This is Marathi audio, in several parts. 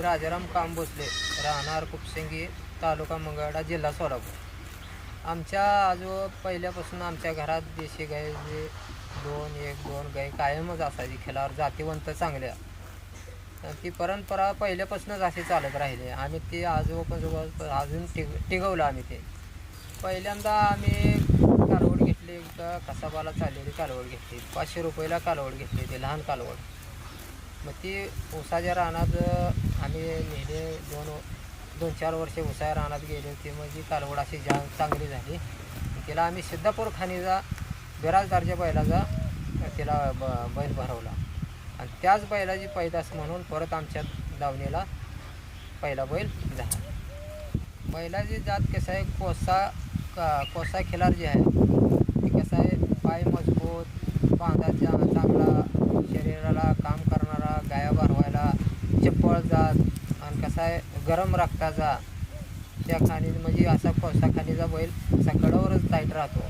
मी राजाराम काम भोसले राहणार कुपसिंगी तालुका मंगळा जिल्हा सोलापूर. आमच्या आजो पहिल्यापासून आमच्या घरात देशी गाय जे दोन एक दोन गाय कायमच असायची खेळावर जातीवंत चांगल्या. ती परंपरा पहिल्यापासूनच अशी चालत राहिली. आम्ही ती आजोबाजोबा अजून टिक टिकवलं आम्ही ते. पहिल्यांदा आम्ही कालवड घेतली. एकदा कसाबाला चाललेली कालवड घेतली. पाचशे रुपयाला कालवड घेतली ती लहान कालवड. मग ती उसाच्या रानात आम्ही नेले दोन दोन चार वर्षे उसाच्या रानात गेले होते. मग जी कालवड अशी जा चांगली झाली. तिला आम्ही सिद्धापूर खाणीचा बिराजदारच्या बैलाचा तिला ब बैल भरवला. आणि त्याच बैलाची पैदास म्हणून परत आमच्या दावणीला पहिला बैल झाला. बैलाची जात कसं आहे? कोसा का कोसा खिलार जे आहे ती कसं आहे? पाय मजबूत बांधाचा चांगला शरीराला काम करणारा गाया भरवायला चप्पळ जात आणि कसा आहे गरम रक्ताचा त्या खाणी म्हणजे असा कोसा खाणीचा बैल असा कडावरच टाईट राहतो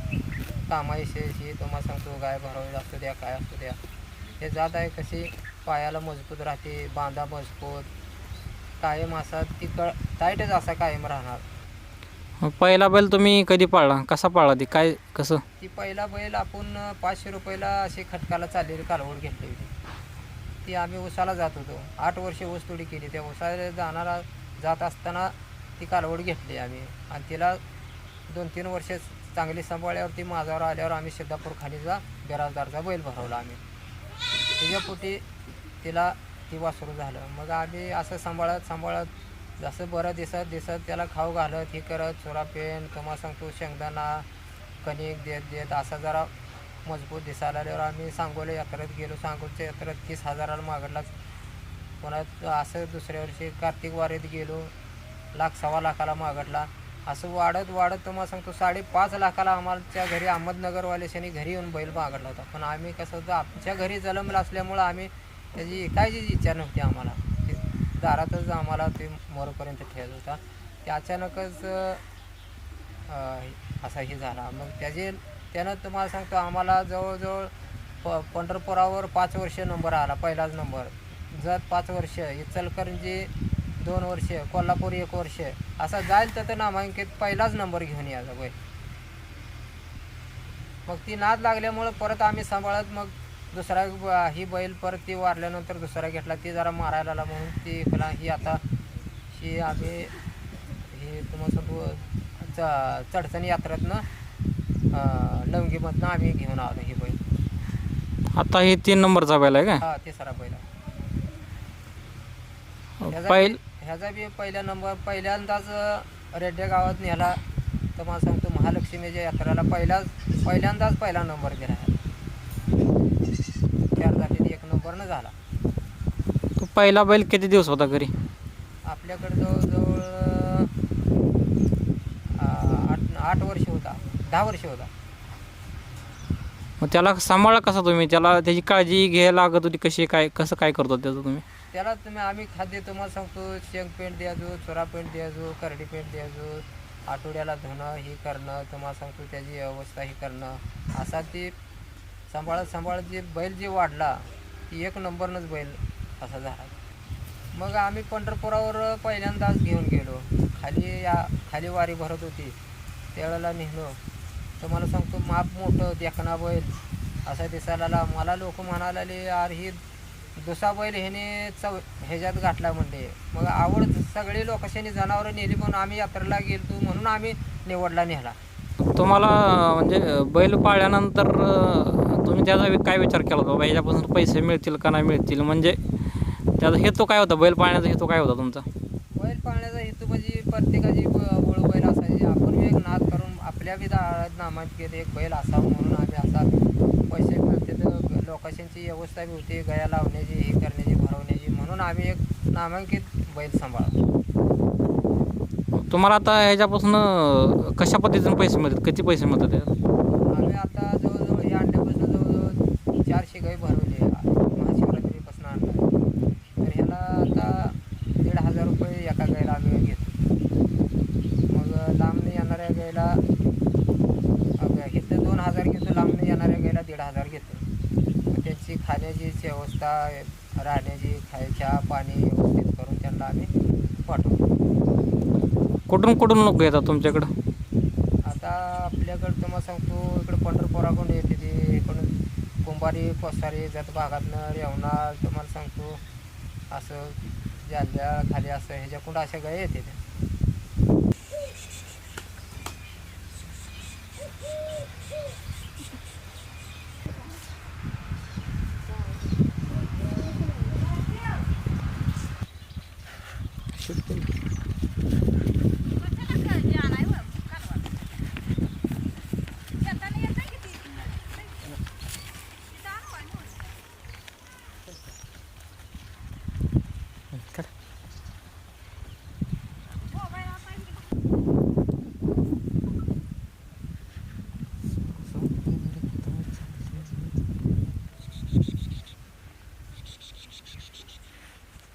कामाशी तुम्हाला सांगतो गाय भरवायला असू द्या काय असू द्या. हे जात आहे कशी पायाला मजबूत राहते बांधा मजबूत. कायम असा ती क टाईटच असा कायम राहणार. मग पहिला बैल तुम्ही कधी पाळला? कसा पाळला ती? काय कसं? ती पहिला बैल आपण पाचशे रुपयाला अशी खटकाला चाललेली कालवड घेतली होती. ती आम्ही उसाला जात होतो. आठ वर्षे ऊसतोडी केली. त्या उसाला जाणारा जात असताना ती कालवड घेतली आम्ही. आणि तिला दोन तीन वर्षे चांगली सांभाळल्यावर ती माझ्यावर आल्यावर आम्ही सिद्धापूर खालीचा बिराजदारचा बैल भरवला आम्ही. तिच्यापोटी तिला ती वासरू झालं. मग आम्ही असं सांभाळत सांभाळत जसं बरं दिसत दिसत त्याला खाऊ घालत हे करत चोरापेन तुम्हाला सांगतो शेंगदाणा कणिक देत देत असा जरा मजबूत दिसायला आल्यावर आम्ही सांगोला यात्रेत गेलो. सांगोलच्या यात्रेत तीस हजाराला मागडला पुन्हा असं दुसऱ्या वर्षी कार्तिक वारीत गेलो. लाख सव्वा लाखाला मागडला. असं वाढत वाढत तुम्हाला सांगतो साडेपाच लाखाला आम्हाच्या घरी अहमदनगरवाल्याशाने घरी येऊन बैल मागडला होता. पण आम्ही कसं होतं आमच्या घरी जलमलं असल्यामुळं आम्ही त्याची कायचीच इच्छा नव्हती आम्हाला. ते दारातच आम्हाला ते मोरपर्यंत ठेवत होता. ते अचानकच असा हे झाला. मग त्याचे त्यानं तुम्हाला सांगतो आम्हाला जवळजवळ प पंढरपुरावर पाच वर्ष नंबर आला पहिलाच नंबर. जत पाच वर्ष इचलकरंजी दोन वर्ष कोल्हापूर एक वर्ष. असा जाईल तर नामांकित पहिलाच नंबर घेऊन यायचा बैल मग ती नाद लागल्यामुळं परत आम्ही सांभाळत मग दुसरा ब- ही बैल परत ती वारल्यानंतर दुसरा घेतला ती जरा मारायला आला म्हणून ती पुन्हा ही आता ही आम्ही ही तुम्हाला सांगू च चडचणी यात्रेतनं लवंगीमधनं आम्ही घेऊन आलो ही बैल. आता हे तीन नंबरचा बैल आहे हा तिसरा बैल आहे. का ह्याचा बी- ह्याचा बी पहिला नंबर पहिल्यांदाच रेड्डे गावात नेला. तर मला सांगतो महालक्ष्मीच्या यात्रेला पहिलाच पहिल्यांदाच पहिला नंबर दिला आहे चार जातीत एक नंबरनं झाला. तो पहिला बैल किती दिवस होता घरी? आपल्याकडे जवळजवळ अं, आठ आठ वर्ष होता. दहा वर्ष होता. मग त्याला सांभाळा कसा तुम्ही? त्याला त्याची काळजी घ्यायला लागत होती कशी काय कसं काय करतो त्याचं तुम्ही? त्याला तुम्ही आम्ही खाद्य तुम्हाला सांगतो शेंग पेंट द्यायचो चोरा पेंट द्यायचो करडी पेंट द्यायचो आठवड्याला धुणं हे करणं तुम्हाला सांगतो त्याची व्यवस्था ही करणं. असा ती सांभाळत सांभाळत जे बैल जे वाढला ती एक नंबरनंच बैल असा झाला. मग आम्ही पंढरपुरावर पहिल्यांदाच घेऊन गेलो. खाली या खाली वारी भरत होती. त्यावेळेला नेहलो तुम्हाला सांगतो माप मोठं देखना बैल. असा दिसायला. मला लोक म्हणायला लागले यार ही दुसरा बैल ह्याने चव ह्याच्यात घातला म्हणले मग आवड सगळी लोकांनी जनावरं नेली पण आम्ही यात्रेला गेलो म्हणून आम्ही निवडला नेला. तुम्हाला म्हणजे बैल पाळल्यानंतर तुम्ही त्याचा काय विचार केला होता? बाबा ह्याच्यापासून पैसे मिळतील का नाही मिळतील? म्हणजे त्याचा हेतू काय होता? बैल पाळण्याचा हेतू काय होता तुमचा? बैल पाळण्याचा हेतू म्हणजे प्रत्येकाची ब- वळू बैल असायची आपण बी एक नाद करून आपल्या नामांकित एक बैल असावा म्हणून आम्ही असा पैसे मिळते. तर लोकांची व्यवस्था बी होती. गया लावण्याची हे करण्याची भरवण्याची. म्हणून आम्ही एक नामांकित बैल सांभाळतो तुम्हाला आता ह्याच्यापासून कशा पद्धतीने पैसे मिळतात? किती पैसे मिळतात राहण्याची खाय चहा पाणी व्यवस्थित करून त्यांना आम्ही पाठवतो. कुठून कुठून लोक येतात तुमच्याकडं? आता आपल्याकडं तुम्हाला सांगतो इकडं पंढरपुराकडून येते ते. इकडून कुंभारी कोसारी जत भागातनं रेवणार तुम्हाला सांगतो. असं जाल्ल्या खाली असं ह्याच्याकडून अशा गाय येते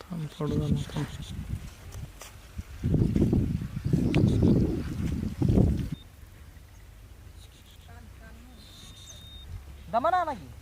थांब थोडं Dah mana lagi?